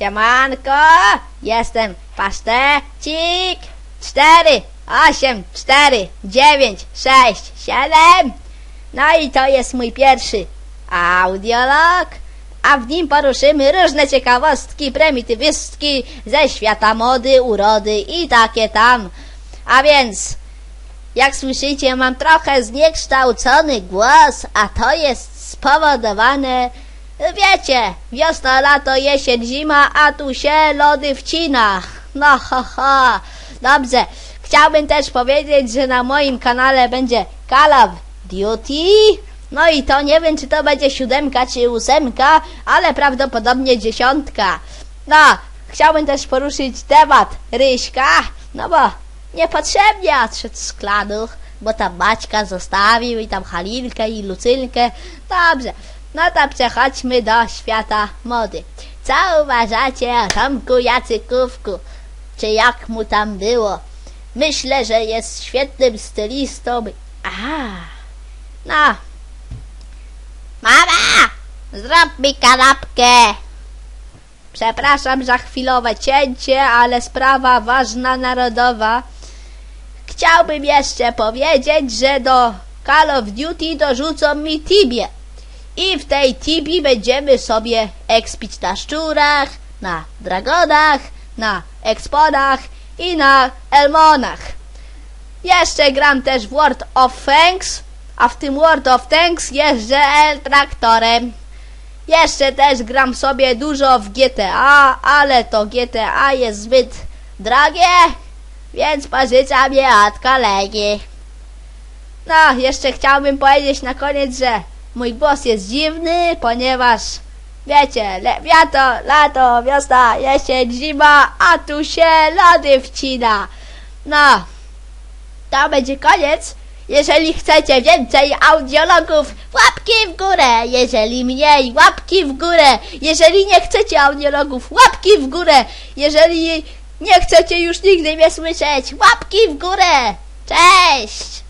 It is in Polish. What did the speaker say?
Siemanko, jestem pasztecik. Cztery, osiem, cztery, dziewięć, sześć, siedem. No i to jest mój pierwszy audiolog, a w nim poruszymy różne ciekawostki, prymitywistki ze świata mody, urody i takie tam. A więc, jak słyszycie, mam trochę zniekształcony głos, a to jest spowodowane, wiecie, wiosna, lato, jesień, zima, a tu się lody wcina. No ho, ho. Dobrze, chciałbym też powiedzieć, że na moim kanale będzie Call Duty. No i to nie wiem, czy to będzie siódemka, czy ósemka, ale prawdopodobnie dziesiątka. No, chciałbym też poruszyć temat Ryśka, no bo niepotrzebnie odszedł z klanów, bo tam Maćka zostawił i tam Halinkę i Lucylkę. Dobrze, no to przechodźmy do świata mody. Co uważacie o Tomku Jacykówku? Czy jak mu tam było? Myślę, że jest świetnym stylistą. A, no. Mama! Zrób mi kanapkę! Przepraszam za chwilowe cięcie, ale sprawa ważna narodowa. Chciałbym jeszcze powiedzieć, że do Call of Duty dorzucą mi Tibię. I w tej Tibii będziemy sobie ekspić na szczurach, na dragonach, na eksponach i na elmonach. Jeszcze gram też w World of Tanks, a w tym World of Tanks jeżdżę traktorem. Jeszcze też gram sobie dużo w GTA, ale to GTA jest zbyt drogie, więc pożyczam je od kolegi. No, jeszcze chciałbym powiedzieć na koniec, że mój głos jest dziwny, ponieważ wiecie, lato, lato, wiosna, jesień, zima, a tu się lody wcina. No, to będzie koniec. Jeżeli chcecie więcej audiologów, łapki w górę. Jeżeli mniej, łapki w górę. Jeżeli nie chcecie audiologów, łapki w górę. Jeżeli nie chcecie już nigdy mnie słyszeć, łapki w górę. Cześć!